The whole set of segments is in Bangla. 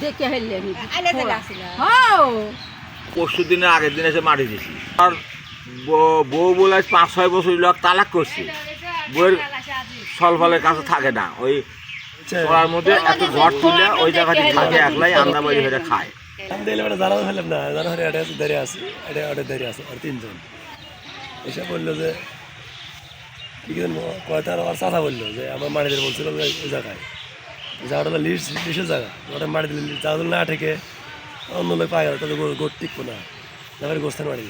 দেখে হ্যাঁ পরশু দিনের আগের দিন এসে মাটি দিছি। আর বউ- বউ বলে পাঁচ ছয় বছর লোক তালাক করছে। বউয়ের সলফলের কাছে থাকে না। ওই চড়ার মধ্যে এত ঝড় তুলে ওই জায়গাতে থাকে একলাই আন্দা বাড়ি হয়ে খায়। এটা জানাতে না হলে দাঁড়িয়ে আছে দাঁড়িয়ে আছে আর তিনজন। এসে বলল যে কয়টা আর চাচা বলল যে, আমার মাটিদের বলছিল ওই জায়গায়। জায়গাটা লিস্ট লিস্টের জায়গা। ওটা মাটি দিলে জায়গা না, ঠেকে অন্য লোক পায় ওটা তো গোট টিকবো না। তারপরে গোস্থান মাটি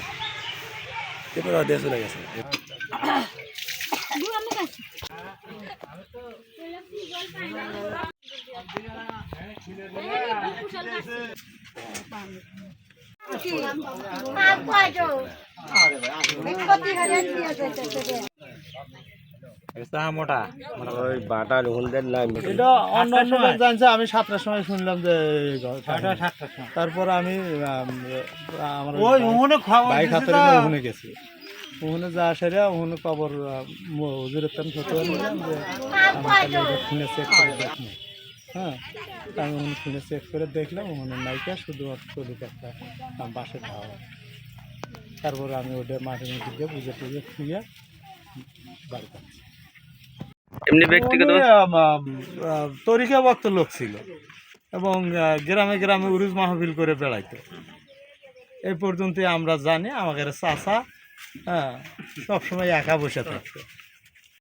এরপর দেশ চলে গেছে। আমি সাতটার সময় শুনলাম যে তারপর আমি বাইক হাতে ওখানে গেছি। ওখানে যা সেরে ওখানে খবর হুজুরের তেমন চেক করে হ্যাঁ আমি ওখানে ফোনে চেক করে দেখলাম ওখানে নাইকা শুধুমাত্র চলিত একটা বাসে খাওয়া তারপর আমি ওটা মাঠে মধ্যে দিয়ে বুঝে টুঝে খুঁয়ে বাড়ি পাচ্ছি এমনি ব্যক্তিগত তরিকা ভক্ত লোক ছিল এবং গ্রামে গ্রামে উরুজ মাহফিল করে বেড়াইতো। এই পর্যন্ত আমরা জানি আমাদের চাষা হ্যাঁ সবসময় একা বসে থাকতো।